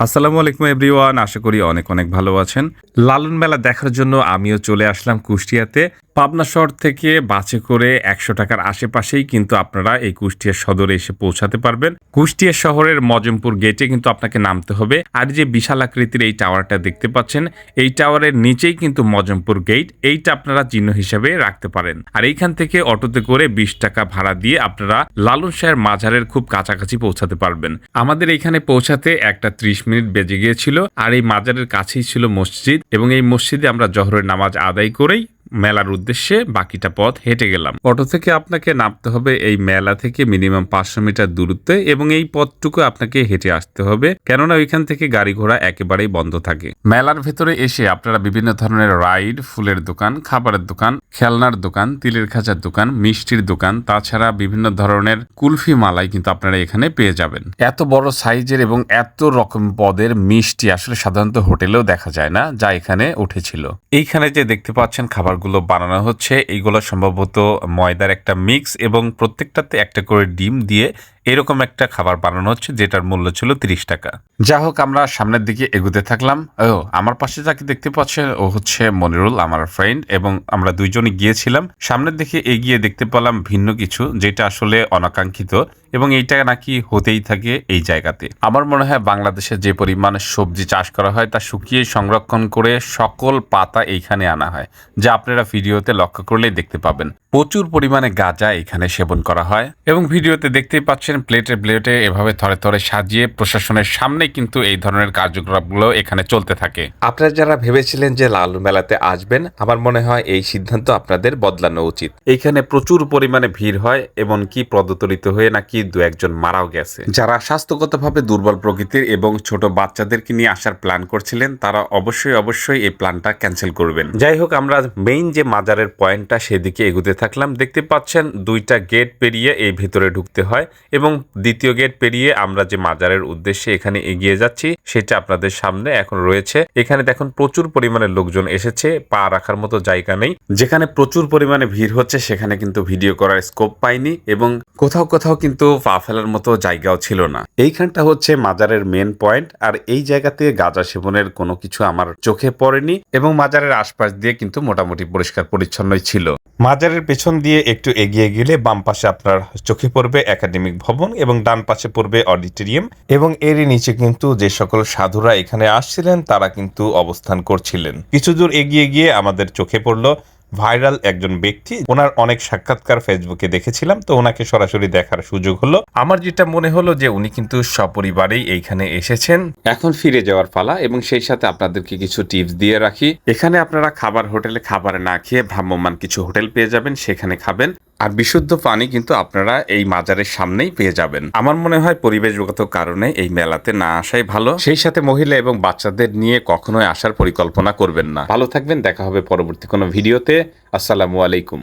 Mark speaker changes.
Speaker 1: আসসালামু আলাইকুম এভরিওয়ান আশা করি অনেক অনেক ভালো আছেন। লালন মেলা দেখার জন্য আমিও চলে আসলাম কুষ্টিয়াতে। পাবনা শহর থেকে বাসে করে একশো টাকার আশেপাশেই কিন্তু আপনারা এই কুষ্টিয়া সদরে এসে পৌঁছাতে পারবেন। কুষ্টিয়া শহরের মজমপুর গেটে কিন্তু আপনাকে নামতে হবে। আর যে বিশাল আকৃতির এই টাওয়ারটা দেখতে পাচ্ছেন, এই টাওয়ারের নিচেই কিন্তু মজমপুর গেট এইটা আপনারা চিহ্ন হিসেবে রাখতে পারেন। আর এইখান থেকে অটোতে করে বিশ টাকা ভাড়া দিয়ে আপনারা লালন শাহের মাঝারের খুব কাছাকাছি পৌঁছাতে পারবেন। আমাদের এখানে পৌঁছাতে একটা ত্রিশ মিনিট বেজে গিয়েছিল। আর এই মাজারের কাছেই ছিল মসজিদ। এবং এই মসজিদে আমরা জহরের নামাজ আদায় করেই মেলার উদ্দেশ্যে বাকিটা পথ হেঁটে গেলাম। অটো থেকে আপনাকে নামতে হবে এই মেলা থেকে মিনিমাম পাঁচশো মিটার দূরত্বে এবং এই পথটুকু আপনাকে হেঁটে আসতে হবে, কেননা ওইখান থেকে গাড়ি ঘোড়া একেবারেই বন্ধ থাকে। মেলার ভেতরে এসে আপনারা বিভিন্ন ধরনের রাইড, ফুলের দোকান, খাবারের দোকান, খেলনার দোকান, তিলের খাঁচার দোকান, মিষ্টির দোকান, তাছাড়া বিভিন্ন ধরনের কুলফি মালাই কিন্তু আপনারা এখানে পেয়ে যাবেন। এত বড় সাইজের এবং এত রকম পদের মিষ্টি আসলে সাধারণত হোটেলেও দেখা যায় না, যা এখানে উঠেছিল। এইখানে যে দেখতে পাচ্ছেন খাবারগুলো বানানো হচ্ছে। এইগুলো সম্ভবত ময়দার একটা মিক্স এবং প্রত্যেকটাতে একটা করে ডিম দিয়ে এরকম একটা খাবার বানানো হচ্ছে, যেটার মূল্য ছিল তিরিশ টাকা। যা হোক, আমরা সামনের দিকে এগুতে থাকলাম। ও, আমার পাশে যাকে দেখতে পাচ্ছেন ও হচ্ছে মনিরুল, আমার ফ্রেন্ড এবং আমরা দুইজনই গিয়েছিলাম। সামনের দিকে এগিয়ে দেখতে পেলাম ভিন্ন কিছু, যেটা আসলে অনাকাঙ্ক্ষিত, এবং এইটা নাকি হতেই থাকে এই জায়গাতে। আমার মনে হয় বাংলাদেশে যে পরিমাণ সবজি চাষ করা হয়, তা শুকিয়ে সংরক্ষণ করে সকল পাতা এইখানে আনা হয়, যা আপনারা ভিডিওতে লক্ষ্য করলেই দেখতে পাবেন। প্রচুর পরিমাণে গাঁজা এখানে সেবন করা হয় এবং ভিডিওতে দেখতেই পাচ্ছেন প্লেটে প্লেটে এভাবে থরে থরে সাজিয়ে প্রশাসনের সামনে কিন্তু এই ধরনের কার্যকলাপগুলো এখানে চলতে থাকে। আপনারা যারা ভেবেছিলেন যে লাল মেলাতে আসবেন আমার মনে হয় এই সিদ্ধান্ত আপনাদের বদলানো উচিত। এখানে প্রচুর পরিমাণে ভিড় হয় এবং কি পদতলিত হয়ে নাকি দু একজন মারাও গেছে। যারা স্বাস্থ্যগতভাবে দুর্বল প্রকৃতির এবং ছোট বাচ্চাদেরকে নিয়ে আসার প্ল্যান করছিলেন তারা অবশ্যই অবশ্যই এই প্ল্যানটা ক্যান্সেল করবেন। যাই হোক আমরা মেইন যে মাজারের পয়েন্টটা সেদিকে এগুতে থাকলাম। দেখতে পাচ্ছেন, দুইটা গেট পেরিয়ে এই ভেতরে ঢুকতে হয় এবং দ্বিতীয় গেট পেরিয়ে আমরা যে মাজারের উদ্দেশ্যে এখানে এগিয়ে যাচ্ছি, সেটা আপনাদের সামনে এখন রয়েছে। এখানে দেখুন, প্রচুর পরিমাণে লোকজন এসেছে, পা রাখার মতো জায়গা নেই। যেখানে প্রচুর পরিমাণে ভিড় হচ্ছে, সেখানে কিন্তু ভিডিও করার স্কোপ পাইনি এবং কোথাও কোথাও কিন্তু পা ফেলার মতো জায়গাও ছিল না। এইখানটা হচ্ছে মাজারের মেন পয়েন্ট আর এই জায়গাতে গাঁজা সেবনের কোনো কিছু আমার চোখে পড়েনি এবং মাজারের আশপাশ দিয়ে কিন্তু মোটামুটি পরিষ্কার পরিচ্ছন্নই ছিল। মাজারের পেছন দিয়ে একটু এগিয়ে গেলে বাম পাশে আপনার চোখে পড়বে একাডেমিক ভবন এবং ডান পাশে পড়বে অডিটোরিয়াম এবং এরই নিচে কিন্তু যে সকল সাধুরা এখানে আসছিলেন, তারা কিন্তু অবস্থান করছিলেন। কিছু দূর এগিয়ে গিয়ে আমাদের চোখে পড়ল ভাইরাল একজন ব্যক্তি। ওনার অনেক সাক্ষাৎকার ফেসবুকে দেখেছিলাম, তো ওনাকে সরাসরি দেখার সুযোগ হলো। আমার যেটা মনে হলো যে উনি কিন্তু সপরিবারেই এইখানে এসেছেন। এখন ফিরে যাওয়ার পালা এবং সেই সাথে আপনাদেরকে কিছু টিপস দিয়ে রাখি। এখানে আপনারা খাবার হোটেলে খাবার না খেয়ে ভ্রাম্যমান কিছু হোটেল পেয়ে যাবেন, সেখানে খাবেন। আর বিশুদ্ধ পানি কিন্তু আপনারা এই মাজারের সামনেই পেয়ে যাবেন। আমার মনে হয় পরিবেশগত কারণে এই মেলাতে না আসাই ভালো। সেই সাথে মহিলা এবং বাচ্চাদের নিয়ে কখনোই আসার পরিকল্পনা করবেন না। ভালো থাকবেন, দেখা হবে পরবর্তী কোনো ভিডিওতে। আসসালামু আলাইকুম।